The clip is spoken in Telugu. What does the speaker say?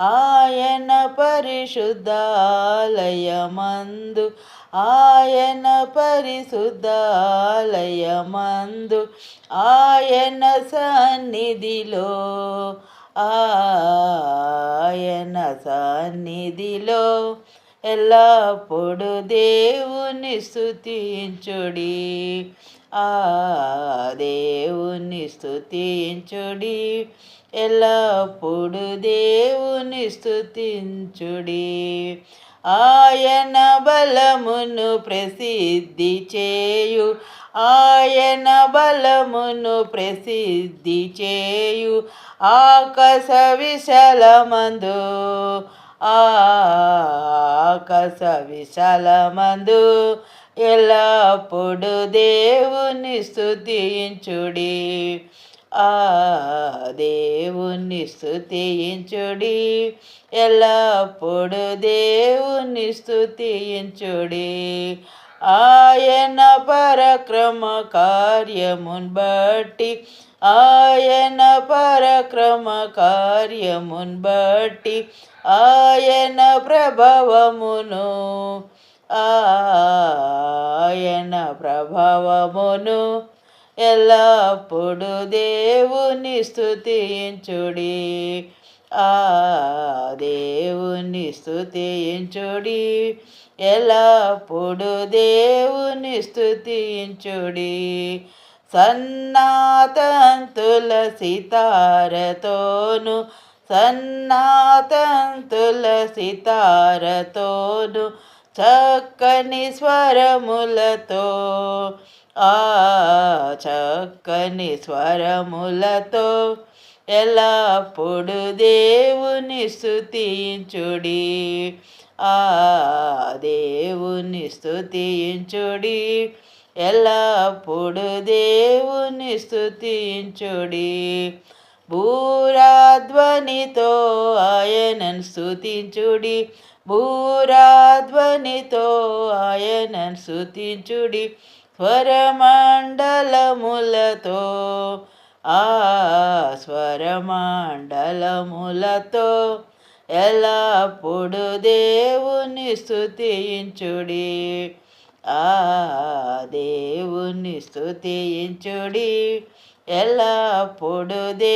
ఆయన పరిశుద్ధాలయమందు ఆయన పరిశుద్ధాలయమందు ఆయన సన్నిధిలో ఆయన సన్నిధిలో. ఎల్లప్పుడు దేవుని స్థుతించుడి ఆ దేవుని స్థుతించుడి ఎల్లప్పుడు దేవుని స్థుతించుడి ఆయన బలమును ప్రసిద్ధి చేయు. ఆయన బలమును ప్రసిద్ధి చేయు. ఆకాశ విశాలమందు ఆకాశ విశాలమందు ఎల్లప్పుడు దేవుని స్థుతించుడి ఆ దేవుని స్థుతించుడి ఎల్లప్పుడు దేవుని స్థుతించుడి ఆయన పరక్రమ కార్యమున్ బట్టి ఆయన పరక్రమ కార్యమున్ బట్టి ఆయన ప్రభవమును ఆయన ప్రభావమును ఎల్లప్పుడు దేవుని స్థుతించుడి ఆ దేవుని స్థుతించుడి ఎల్లప్పుడు దేవుని స్థుతించుడి సన్నాతంతుల సితారతోను సన్నాతంతుల సితారతోను చక్కని స్వరములతో ఆ చక్కని స్వరములతో ఎల్లప్పుడు దేవుని స్థుతించుడి ఆ దేవుని స్థుతించుడి ఎల్లప్పుడు దేవుని స్థుతించుడి భూరాధ్వనితో ఆయనను స్థుతించుడి భూరాధ్వనితో ఆయనను స్థుతించుడి స్వరమండలములతో ఆ స్వరమండలములతో ఎల్లప్పుడు దేవుని స్థుతించుడి ఆ దేవుని స్థుతించుడి ఎల్లప్పుడు దే